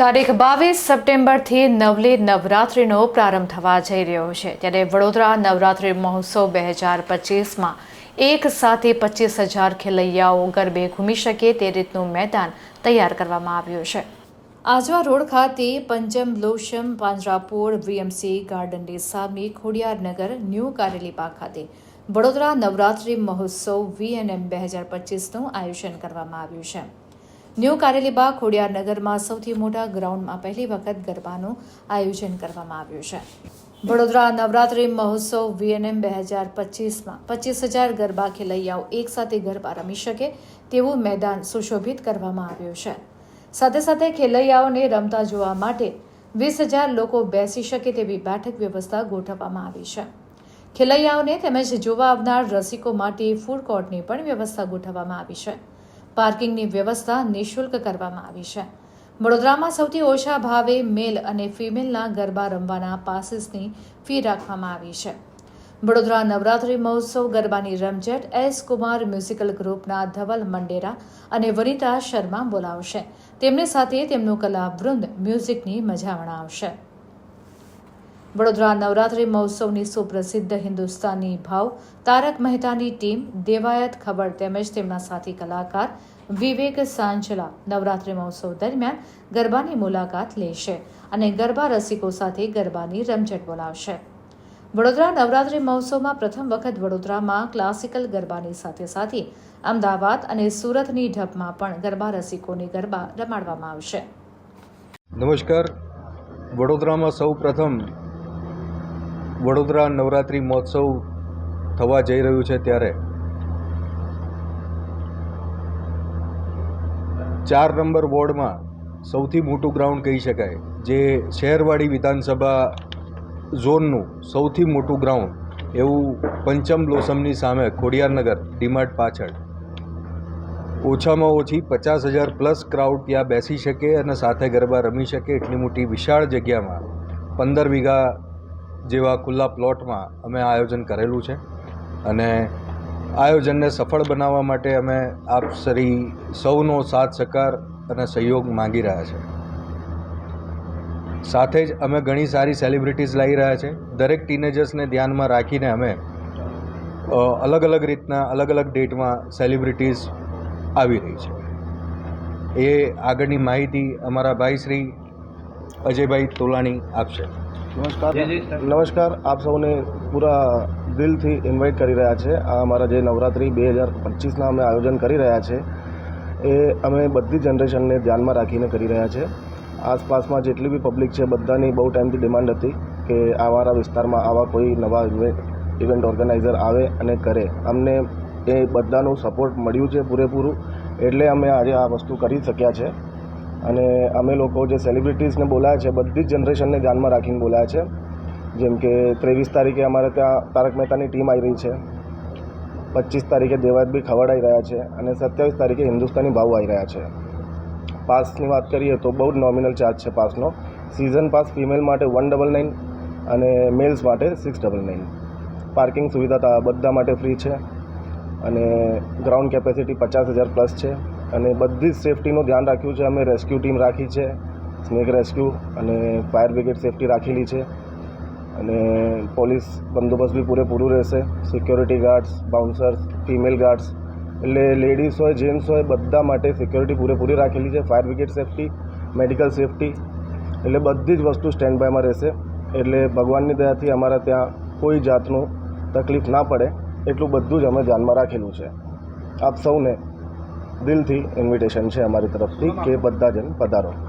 તારીખ બાવીસ સપ્ટેમ્બરથી નવલી નવરાત્રિનો પ્રારંભ થવા જઈ રહ્યો છે. ત્યારે વડોદરા નવરાત્રિ મહોત્સવ બે હજાર પચીસમાં એક સાથે પચીસ હજાર ખેલૈયાઓ ગરબે ઘૂમી શકે તે રીતનું મેદાન તૈયાર કરવામાં આવ્યું છે. આજવા રોડ ખાતે પંચમ લોશમ, પાંજરાપોળ, વીએમસી ગાર્ડનની સામે ખોડિયારનગર ન્યૂ કારેલીપા ખાતે વડોદરા નવરાત્રિ મહોત્સવ વીએનએમ બે હજાર પચીસનું આયોજન કરવામાં આવ્યું છે. ન્યૂ કારેલીબાગ ખોડિયારનગરમાં સૌથી મોટા ગ્રાઉન્ડમાં પહેલી વખત ગરબાનું આયોજન કરવામાં આવ્યું છે. વડોદરા નવરાત્રિ મહોત્સવ વીએનએમ બે હજાર પચીસમાં પચીસ હજાર ગરબા ખેલૈયાઓ એકસાથે ગરબા રમી શકે તેવું મેદાન સુશોભિત કરવામાં આવ્યું છે. સાથે સાથે ખેલૈયાઓને રમતા જોવા માટે વીસ હજાર લોકો બેસી શકે તેવી બેઠક વ્યવસ્થા ગોઠવવામાં આવી છે. ખેલૈયાઓને તેમજ જોવા આવનાર રસિકો માટે ફૂડ કોર્ટની પણ વ્યવસ્થા ગોઠવવામાં આવી છે. પાર્કિંગની વ્યવસ્થા નિઃશુલ્ક કરવામાં આવી છે. વડોદરામાં સૌથી ઓછા ભાવે મેલ અને ફિમેલના ગરબા રમવાના પાસીસની ફી રાખવામાં આવી છે. વડોદરા નવરાત્રિ મહોત્સવ ગરબાની રમઝટ એસ કુમાર મ્યુઝિકલ ગ્રુપના ધવલ મંડેરા અને વનિતા શર્મા બોલાવશે. તેમની સાથે તેમનું કલાવૃંદ મ્યુઝિકની મજા વણાવશે વડોદરા નવરાત્રિ મહોત્સવની સુપ્રસિદ્ધ હિન્દુસ્તાની ભાવ તારક મહેતાની ટીમ દેવાયત ખબર તેમજ તેમના સાથી કલાકાર વિવેક સાંચલા નવરાત્રિ મહોત્સવ દરમિયાન ગરબાની મુલાકાત લેશે અને ગરબા રસિકો સાથે ગરબાની રમઝટ બોલાવશે. વડોદરા નવરાત્રિ મહોત્સવમાં પ્રથમ વખત વડોદરામાં ક્લાસિકલ ગરબાની સાથે સાથે અમદાવાદ અને સુરતની ઢબમાં પણ ગરબા રસિકોને ગરબા રમાડવામાં આવશે. નમસ્કાર. વડોદરામાં સૌ પ્રથમ વડોદરા નવરાત્રિ મહોત્સવ થવા જઈ રહ્યું છે ત્યારે ચાર નંબર વોર્ડમાં સૌથી મોટું ગ્રાઉન્ડ કહી શકાય, જે શહેરવાડી વિધાનસભા ઝોનનું સૌથી મોટું ગ્રાઉન્ડ, એવું પંચમ બ્લોસમની સામે ખોડિયારનગર ડીમાર્ટ પાછળ. ઓછામાં ઓછી પચાસ હજાર પ્લસ ક્રાઉડ ત્યાં બેસી શકે અને સાથે ગરબા રમી શકે એટલી મોટી વિશાળ જગ્યામાં પંદર વીઘા જેવા ખુલ્લા પ્લોટમાં અમે આયોજન કરેલું છે. અને આયોજનને સફળ બનાવવા માટે અમે આપ શ્રી સૌનો સાથ સહકાર અને સહયોગ માંગી રહ્યા છે. સાથે જ અમે ઘણી સારી સેલિબ્રિટીઝ લાવી રહ્યા છે. દરેક ટીનેજર્સને ધ્યાનમાં રાખીને અમે અલગ અલગ રીતના અલગ અલગ ડેટમાં સેલિબ્રિટીઝ આવી રહી છે. એ આગળની માહિતી અમારા ભાઈ શ્રી અજયભાઈ તોલાણી આપશે. નમસ્કાર. નમસ્કાર. આપ સૌને પૂરા દિલથી ઇન્વાઇટ કરી રહ્યા છે. આ અમારા જે નવરાત્રિ બે હજાર પચીસના અમે આયોજન કરી રહ્યા છે, એ અમે બધી જનરેશનને ધ્યાનમાં રાખીને કરી રહ્યા છે. આસપાસમાં જેટલી બી પબ્લિક છે, બધાની બહુ ટાઈમથી ડિમાન્ડ હતી કે આવારા વિસ્તારમાં આવા કોઈ નવા ઇવેન્ટ ઓર્ગેનાઇઝર આવે અને કરે. અમને એ બધાનું સપોર્ટ મળ્યું છે પૂરેપૂરું, એટલે અમે આજે આ વસ્તુ કરી શક્યા છે. અને અમે લોકો જે સેલિબ્રિટીઝને બોલાયા છે, બધી જ જનરેશનને ધ્યાનમાં રાખીને બોલાયા છે. જેમ કે ત્રેવીસ તારીખે અમારે ત્યાં તારક મહેતાની ટીમ આવી રહી છે. પચીસ તારીખે દેવાયત બી ખવડાવી રહ્યા છે અને સત્યાવીસ તારીખે હિન્દુસ્તાની ભાવ આવી રહ્યા છે. પાસની વાત કરીએ તો બહુ જ નોમિનલ ચાર્જ છે પાસનો. સિઝન પાસ ફિમેલ માટે વન ડબલ નાઇન અને મેલ્સ માટે સિક્સ ડબલ નાઇન પાર્કિંગ સુવિધા બધા માટે ફ્રી છે અને ગ્રાઉન્ડ કેપેસિટી પચાસ હજાર પ્લસ છે અને બધી જ સેફટીનું ધ્યાન રાખ્યું છે. અમે રેસ્ક્યુ ટીમ રાખી છે સ્નેક રેસ્ક્યુ અને ફાયર બ્રિગેડ સેફટી રાખેલી છે. અને પોલીસ બંદોબસ્ત બી પૂરેપૂરું રહેશે. Security guards bouncers female guards એટલે લેડીઝ હોય જેન્ટ્સ હોય, બધા માટે સિક્યોરિટી પૂરેપૂરી રાખેલી છે. Fire brigade safety medical safety એટલે બધી જ વસ્તુ સ્ટેન્ડ બાયમાં રહેશે. એટલે ભગવાનની દયાથી અમારા ત્યાં કોઈ જાતનું તકલીફ ના પડે. એટલું બધું જ અમે ધ્યાનમાં રાખેલું છે. આપ સૌને દિલથી ઇન્વિટેશન છે અમારી તરફથી કે બધા જણ પધારો.